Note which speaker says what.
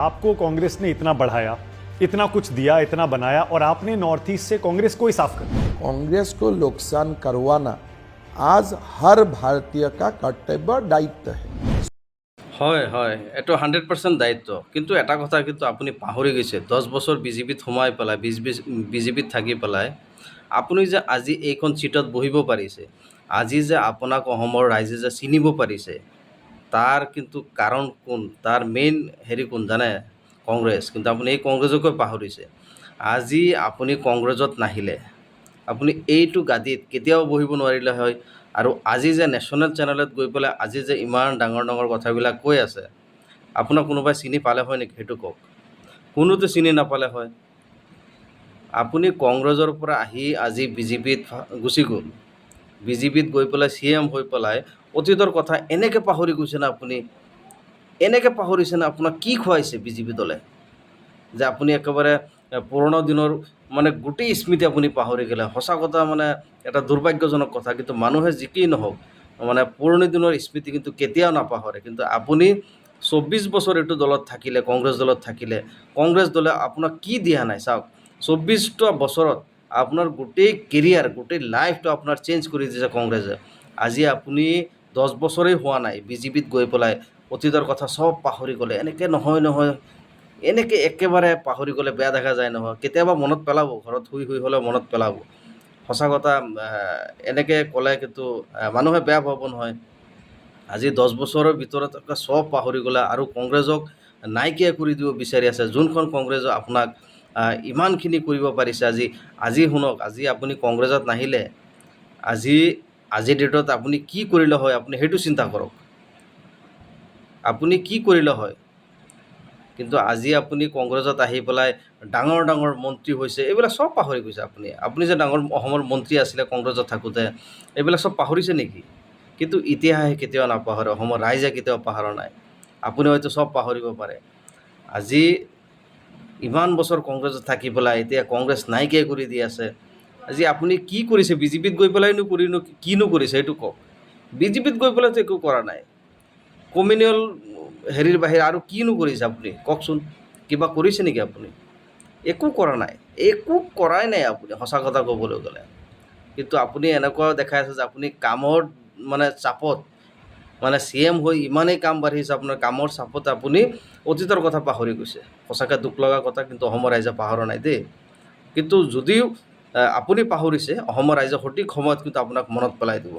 Speaker 1: आपको कांग्रेस ने इतना बढ़ाया इतना कुछ दिया इतना बनाया और आपने नॉर्थ ईस्ट से कांग्रेस को ही साफ कर दिया
Speaker 2: कांग्रेस को नुकसान करवाना आज हर भारतीय का कर्तव्य और दायित्व है
Speaker 3: হয় হয় এইটো হাণ্ড্ৰেড পাৰ্চেণ্ট দায়িত্ব কিন্তু এটা কথা কিন্তু আপুনি পাহৰি গৈছে দহ বছৰ বিজেপিত সোমাই পেলাই বিজ বিজেপিত থাকি পেলাই আপুনি যে আজি এইখন চিটত বহিব পাৰিছে আজি যে আপোনাক অসমৰ ৰাইজে যে চিনিব পাৰিছে তাৰ কিন্তু কাৰণ কোন? তাৰ মেইন হেৰি কোন জানে? কংগ্ৰেছ। কিন্তু আপুনি এই কংগ্ৰেছকে পাহৰিছে। আজি আপুনি কংগ্ৰেছত নাহিলে। আপুনি এইটো গাদীত কেতিয়াও বহিব নোৱাৰিলে হয়। আৰু আজি যে নেশ্যনেল চেনেলত গৈ পেলাই আজি যে ইমান ডাঙৰ ডাঙৰ কথাবিলাক কৈ আছে, আপোনাক কোনোবাই চিনি পালে হয় নেকি সেইটো কওক? কোনোতো চিনি নাপালে হয়। আপুনি কংগ্ৰেছৰ পৰা আহি আজি বিজেপিত গুচি গ'ল। বিজেপিত গৈ পেলাই, চি এম হৈ পেলাই অতীতৰ কথা এনেকৈ পাহৰি গৈছে না আপুনি? এনেকৈ পাহৰিছে না আপোনাক কি খুৱাইছে বিজেপি দলে? যে আপুনি একেবাৰে পুৰণা দিনৰ মানে গোটেই স্মৃতি আপুনি পাহৰি গ'লে। সঁচা কথা মানে এটা দুৰ্ভাগ্যজনক কথা, কিন্তু মানুহে যি কি নহওক মানে পুৰণি দিনৰ স্মৃতি কিন্তু কেতিয়াও নাপাহৰে। কিন্তু আপুনি চৌব্বিছ বছৰ এইটো দলত থাকিলে, কংগ্ৰেছ দলত থাকিলে, কংগ্ৰেছ দলে আপোনাক কি দিয়া নাই? চাওক, চৌব্বিছটা বছৰত আপোনাৰ গোটেই কেৰিয়াৰ গোটেই লাইফটো আপোনাৰ চেঞ্জ কৰি দিছে কংগ্ৰেছে। আজি আপুনি দহ বছৰেই হোৱা নাই, বিজেপিত গৈ পেলাই অতীতৰ কথা চব পাহৰি গ'লে। এনেকৈ নহয় নহয়। এনেকৈ একেবাৰে পাহৰি গ'লে বেয়া দেখা যায় নহয়। কেতিয়াবা মনত পেলাব, ঘৰত শুই শুই হ'লেও মনত পেলাব। সঁচা কথা এনেকৈ ক'লে কিন্তু মানুহে বেয়া পাব নহয়। আজি দহ বছৰৰ ভিতৰত চব পাহৰি গ'লে আৰু কংগ্ৰেছক নাইকিয়া কৰি দিব বিচাৰি আছে। যোনখন কংগ্ৰেছ আপোনাক ইমানখিনি কৰিব পাৰিছে। আজি আজি শুনক, আজি আপুনি কংগ্ৰেছত নাহিলে, আজি আজিৰ ডেটত আপুনি কি কৰিলে হয়, আপুনি সেইটো চিন্তা কৰক। আপুনি কি কৰিলে হয়, কিন্তু আজি আপুনি কংগ্ৰেছত আহি পেলাই ডাঙৰ ডাঙৰ মন্ত্ৰী হৈছে, এইবিলাক চব পাহৰি গৈছে আপুনি। আপুনি যে ডাঙৰ অসমৰ মন্ত্ৰী আছিলে কংগ্ৰেছত থাকোঁতে, এইবিলাক চব পাহৰিছে নেকি? কিন্তু ইতিহাসে কেতিয়াও নাপাহৰে, অসমৰ ৰাইজে কেতিয়াও পাহৰা নাই। আপুনি হয়তো চব পাহৰিব পাৰে। আজি ইমান বছৰ কংগ্ৰেছত থাকি পেলাই এতিয়া কংগ্ৰেছ নাইকিয়া কৰি দি আছে। আজি আপুনি কি কৰিছে? বিজেপিত গৈ পেলাইনো কৰিনো, কিনো কৰিছে সেইটো কওক। বিজেপিত গৈ পেলাইতো একো কৰা নাই। কমিউনিয়েল হেৰিৰ বাহিৰে আৰু কিনো কৰিছে আপুনি? কওকচোন, কিবা কৰিছে নেকি আপুনি? একো কৰা নাই। একো কৰাই নাই আপুনি, সঁচা কথা ক'বলৈ গ'লে। কিন্তু আপুনি এনেকুৱা দেখাই আছে যে আপুনি কামৰ মানে চাপত মানে চি এম হৈ ইমানেই কাম বাঢ়িছে আপোনাৰ কামৰ চাপত আপুনি অতীতৰ কথা পাহৰি গৈছে। সঁচাকৈ দুখ লগা কথা, কিন্তু অসমৰ ৰাইজে পাহৰা নাই দেই। কিন্তু যদিও আপুনি পাহৰিছে, অসমৰ ৰাইজে সঠিক সময়ত কিন্তু আপোনাক মনত পেলাই দিব।